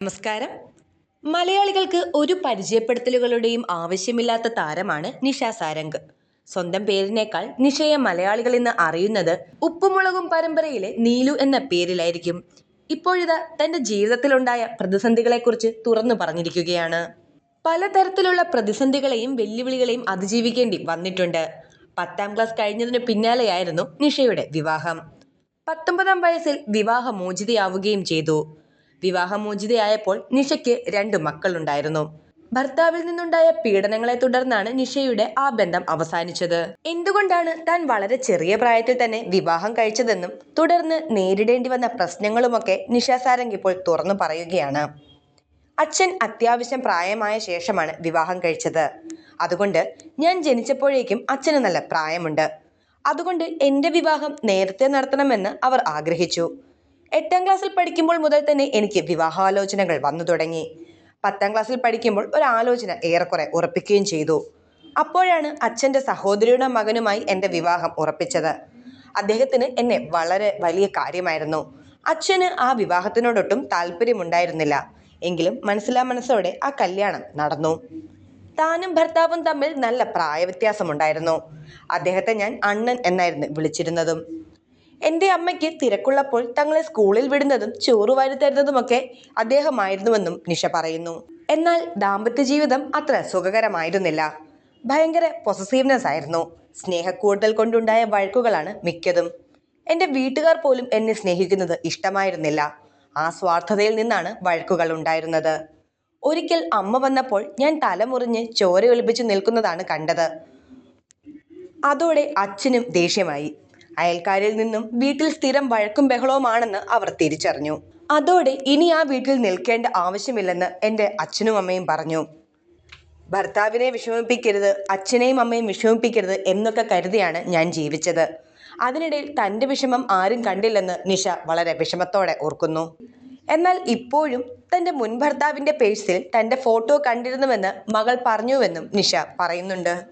നമസ്കാരം. മലയാളികൾക്ക് ഒരു പരിചയപ്പെടുത്തലുകളുടെയും ആവശ്യമില്ലാത്ത താരമാണ് നിഷ സാരംഗ്. സ്വന്തം പേരിനേക്കാൾ നിഷയെ മലയാളികൾ ഇന്ന് അറിയുന്നത് ഉപ്പുമുളകും പരമ്പരയിലെ നീലു എന്ന പേരിലായിരിക്കും. ഇപ്പോഴിതാ തന്റെ ജീവിതത്തിലുണ്ടായ പ്രതിസന്ധികളെക്കുറിച്ച് തുറന്നു പറഞ്ഞിരിക്കുകയാണ്. പലതരത്തിലുള്ള പ്രതിസന്ധികളെയും വെല്ലുവിളികളെയും അതിജീവിക്കേണ്ടി വന്നിട്ടുണ്ട്. പത്താം ക്ലാസ് കഴിഞ്ഞതിന് പിന്നാലെയായിരുന്നു നിഷയുടെ വിവാഹം. പത്തൊമ്പതാം വയസ്സിൽ വിവാഹമോചിതയാവുകയും ചെയ്തു. വിവാഹമോചിതയായപ്പോൾ നിഷയ്ക്ക് രണ്ട് മക്കളുണ്ടായിരുന്നു. ഭർത്താവിൽ നിന്നുണ്ടായ പീഡനങ്ങളെ തുടർന്നാണ് നിഷയുടെ ആ ബന്ധം അവസാനിച്ചത്. എന്തുകൊണ്ടാണ് താൻ വളരെ ചെറിയ പ്രായത്തിൽ തന്നെ വിവാഹം കഴിച്ചതെന്നും തുടർന്ന് നേരിടേണ്ടി വന്ന പ്രശ്നങ്ങളുമൊക്കെ നിഷ സാരംഗ് ഇപ്പോൾ തുറന്നു പറയുകയാണ്. അച്ഛൻ അത്യാവശ്യം പ്രായമായ ശേഷമാണ് വിവാഹം കഴിച്ചത്. അതുകൊണ്ട് ഞാൻ ജനിച്ചപ്പോഴേക്കും അച്ഛന് നല്ല പ്രായമുണ്ട്. അതുകൊണ്ട് എന്റെ വിവാഹം നേരത്തെ നടത്തണമെന്ന് അവർ ആഗ്രഹിച്ചു. എട്ടാം ക്ലാസ്സിൽ പഠിക്കുമ്പോൾ മുതൽ തന്നെ എനിക്ക് വിവാഹാലോചനകൾ വന്നു തുടങ്ങി. പത്താം ക്ലാസ്സിൽ പഠിക്കുമ്പോൾ ഒരു ആലോചന ഏറെക്കുറെ ഉറപ്പിക്കുകയും ചെയ്തു. അപ്പോഴാണ് അച്ഛന്റെ സഹോദരിയുടെ മകനുമായി എന്റെ വിവാഹം ഉറപ്പിച്ചത്. അദ്ദേഹത്തിന് എന്നെ വളരെ വലിയ കാര്യമായിരുന്നു. അച്ഛന് ആ വിവാഹത്തിനോടൊട്ടും താല്പര്യമുണ്ടായിരുന്നില്ല. എങ്കിലും മനസ്സിലാ മനസ്സോടെ ആ കല്യാണം നടന്നു. താനും ഭർത്താവും തമ്മിൽ നല്ല പ്രായവ്യത്യാസമുണ്ടായിരുന്നു. അദ്ദേഹത്തെ ഞാൻ അണ്ണൻ എന്നായിരുന്നു വിളിച്ചിരുന്നതും. എന്റെ അമ്മയ്ക്ക് തിരക്കുള്ളപ്പോൾ തങ്ങളെ സ്കൂളിൽ വിടുന്നതും ചോറ് വരുത്തരുന്നതുമൊക്കെ അദ്ദേഹമായിരുന്നുവെന്നും നിഷ പറയുന്നു. എന്നാൽ ദാമ്പത്യ ജീവിതം അത്ര സുഖകരമായിരുന്നില്ല. ഭയങ്കര പൊസസീവ്നെസ് ആയിരുന്നു. സ്നേഹക്കൂടുതൽ കൊണ്ടുണ്ടായ വഴക്കുകളാണ് മിക്കതും. എന്റെ വീട്ടുകാർ പോലും എന്നെ സ്നേഹിക്കുന്നത് ഇഷ്ടമായിരുന്നില്ല. ആ സ്വാർത്ഥതയിൽ നിന്നാണ് വഴക്കുകൾ ഉണ്ടായിരുന്നത്. ഒരിക്കൽ അമ്മ വന്നപ്പോൾ ഞാൻ തലമുറിഞ്ഞ് ചോര ഒലിപ്പിച്ച് നിൽക്കുന്നതാണ് കണ്ടത്. അതോടെ അച്ഛനും ദേഷ്യമായി. അയൽക്കാരിൽ നിന്നും വീട്ടിൽ സ്ഥിരം വഴക്കും ബഹളവുമാണെന്ന് അവർ തിരിച്ചറിഞ്ഞു. അതോടെ ഇനി ആ വീട്ടിൽ നിൽക്കേണ്ട ആവശ്യമില്ലെന്ന് എന്റെ അച്ഛനും അമ്മയും പറഞ്ഞു. ഭർത്താവിനെ വിഷമിപ്പിക്കരുത് അച്ഛനെയും അമ്മയും വിഷമിപ്പിക്കരുത് എന്നൊക്കെ കരുതിയാണ് ഞാൻ ജീവിച്ചത്. അതിനിടയിൽ തന്റെ വിഷമം ആരും കണ്ടില്ലെന്ന് നിഷ വളരെ വിഷമത്തോടെ ഓർക്കുന്നു. എന്നാൽ ഇപ്പോഴും തന്റെ മുൻ ഭർത്താവിന്റെ പേഴ്സിൽ തന്റെ ഫോട്ടോ കണ്ടിരുന്നുവെന്ന് മകൾ പറഞ്ഞുവെന്നും നിഷ പറയുന്നുണ്ട്.